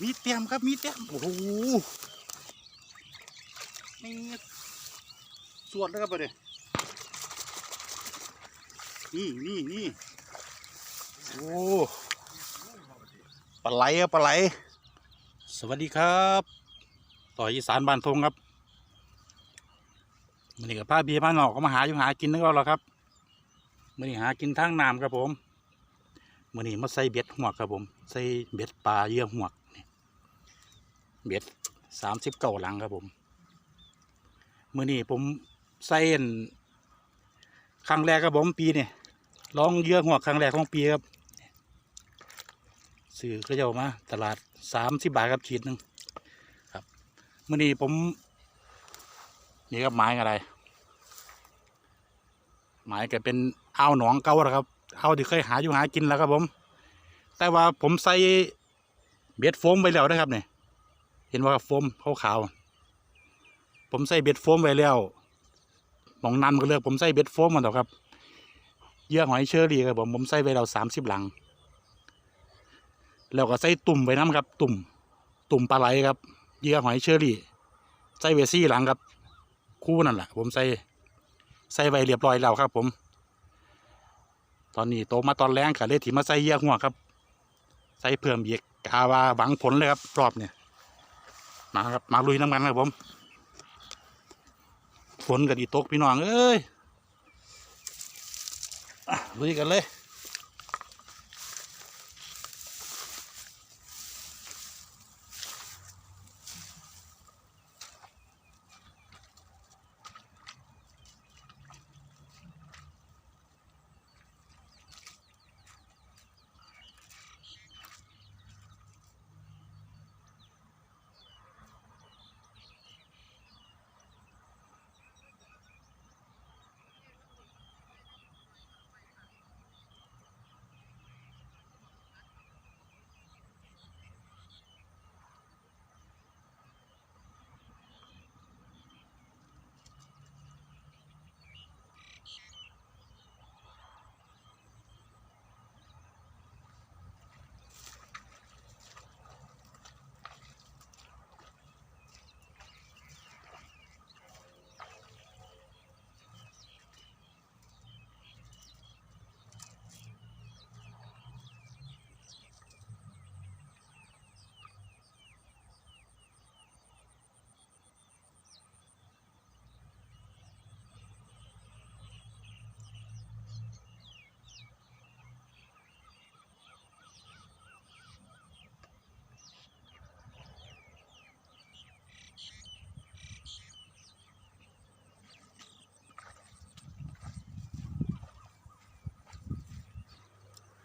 มีเตรียมครับมีเตรียมโอ้โหนี่สวดแล้วครับประเดี๋ยวนี่นี่นี่โอ้ปลาไหลครับปลาไหล สวัสดีครับ ต่ออีสานบ้านทงครับมันนี่กับป้าเบียร์บ้านนอกก็มาหาอยู่หากินนึกเอาหรอครับมันนี่หากินทางน้ำครับผมมันนี่มาใส่เบ็ดหวกครับผม ใส่เบ็ดปลาเยื่อหวก เบ็ดสามสิบเก้าหลังครับผมมือนี่ผมใส่อันครั้งแรกครับผมปีเนี่ยลองเยื่อหัวครั้งแรกของปีครับซื้อก็จะมาตลาดสามสิบบาทครับขีดหนึ่งครับมื่อนี่ผมนี่ครับไม้อะไรหมายก็เป็นอ่าวหนองเก่าแล้วครับเอาที่เคยหาอยู่หากินแล้วครับผม แต่ว่าผมใส่เบ็ดโฟมไปแล้วนะครับเนี่ย เห็นว่าโฟมขาวๆผมใส่เบ็ดโฟมไว้แล้วหมองนันก็เลือกผมใส่เบ็ดโฟมมาแล้วครับเยื่อหอยเชอรี่ครับผมผมใส่ไว้แล้วสามสิบหลัง แล้วก็ใส่ตุ่มไว้น้ำครับ ตุ่ม ตุ่มปลาไหลครับเยื่อหอยเชอรี่ใส่เวซี่หลังครับ คู่นั่นแหละผมใส่ใส่ไว้เรียบร้อยแล้วครับ ผม ตอนนี้โตมาตอนแรงก็เลยถีมาใส่เยี่ยหัวครับ ใส่เพิ่มเบียกกาวาหวังผลเลยครับรอบเนี่ย มาครับมาลุยน้ำกันครับผมฝนกันอีตกพี่น้องเอ้ยลุยกันเลย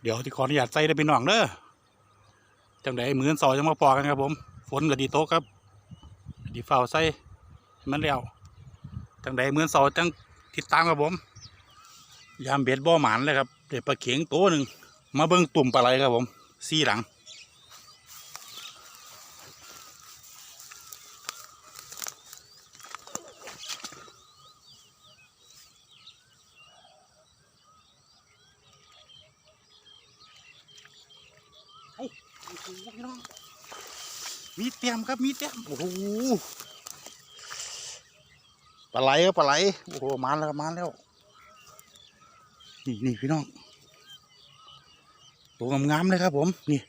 เดี๋ยวที่ขออนุญาตใส่ได้เป็นหน่องเด้อจังไดเหมือนสอจังมาพอกันครับผม ฝนก็ดีโต๊ะครับ ดีเฝ้าใส่มันแล้วจังไดเหมือนสอจังติดตามครับผม ยามเบ็ดบ่อหมานเลยครับเดี๋ยวปลาเข็งโต๊ะหนึ่งมาเบิ้งตุ่มปลาไหลครับผมสี่หลัง โอ้โหพี่น้อง มีเตรียมครับมีเตรียมโอ้โหปลาไหลครับปลาไหลโอ้โหมาแล้วมาแล้วนี่นี่พี่น้องตัวงามๆเลยครับ ผมนี่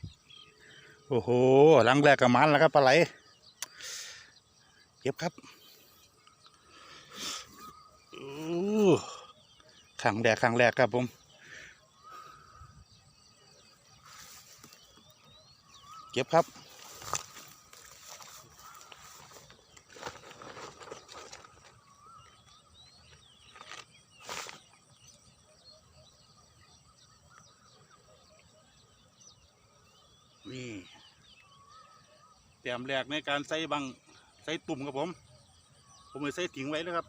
โอ้โหหลังแรกกับมันแล้วครับปลาไหลเก็บครับอู้หังแรกครั้งแรกครับผมเก็บครับ นี่เตรียมแรกในการใส่บังใส่ตุ่มครับผม ผมเลยใส่ถิงไว้แลยครับ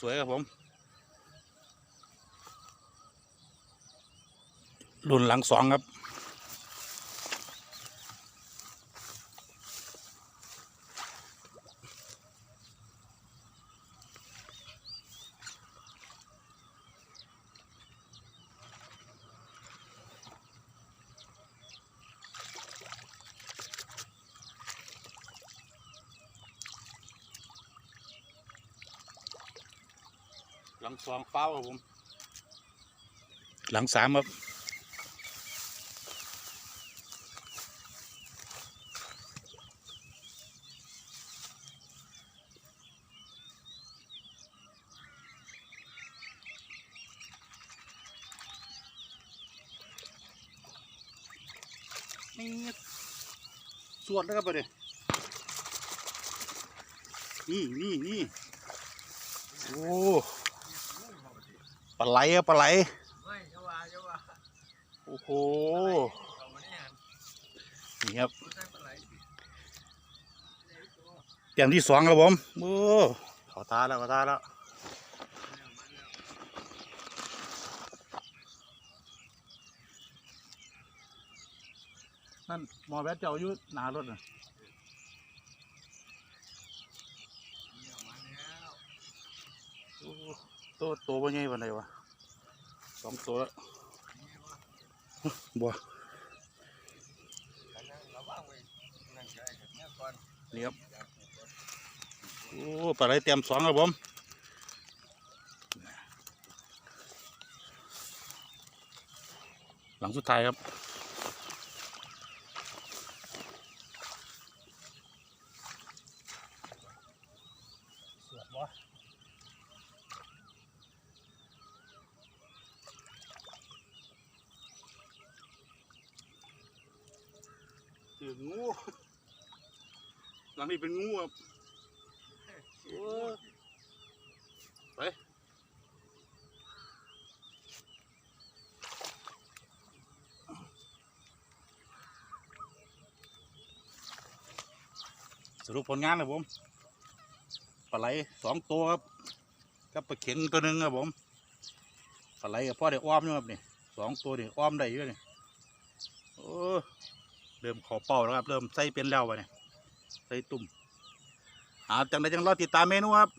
สวยๆครับผมรุ่นหลังสองครับ หลังสองเฝ้าครับผม หลังสามครับนี่สวดแล้วครับประเดี๋ยวนี่นี่นี่โอ้ป ลาไหลอะปลาไหลไม่เยาว่าเยาว่าโอ้โหเขาไม่ได้อ่านนี่ครับรู้ได้ปลาไหลเตรียมที่สองครับผมโอ้ขอตาแล้วขอตาแล้วนั่นหมอแบทเจ้าอยู่หนารถน่ะ มาแล้ว โอ้ ตัวตัวเป็นไงวันไหนวะสองตัวแล้วบัวนั่งระวังไว้นั่งใจกับแม่ก่อนนี่ครับโอ้ปลาไหลเตรียมสองครับผมหลังสุดท้ายครับ สวดวะเจ องูหลังนี้เป็นงูครับโอ้ไปสรุปผลงานครับผมปลาไหลสองตัวครับกับปลาเข็งตัวหนึ่งครับผมปลาไหลกับพ่อได้อ้อมอยู่ครับนี่สองตัวนี่อ้อมได้อยู่นี่โอ้ เริ่มขอเป่าแล้วครับ เริ่มใส่เป็นแล้ววะเนี่ยใส่ตุ่มอาจังไดจังรอติดตามเมนูครับ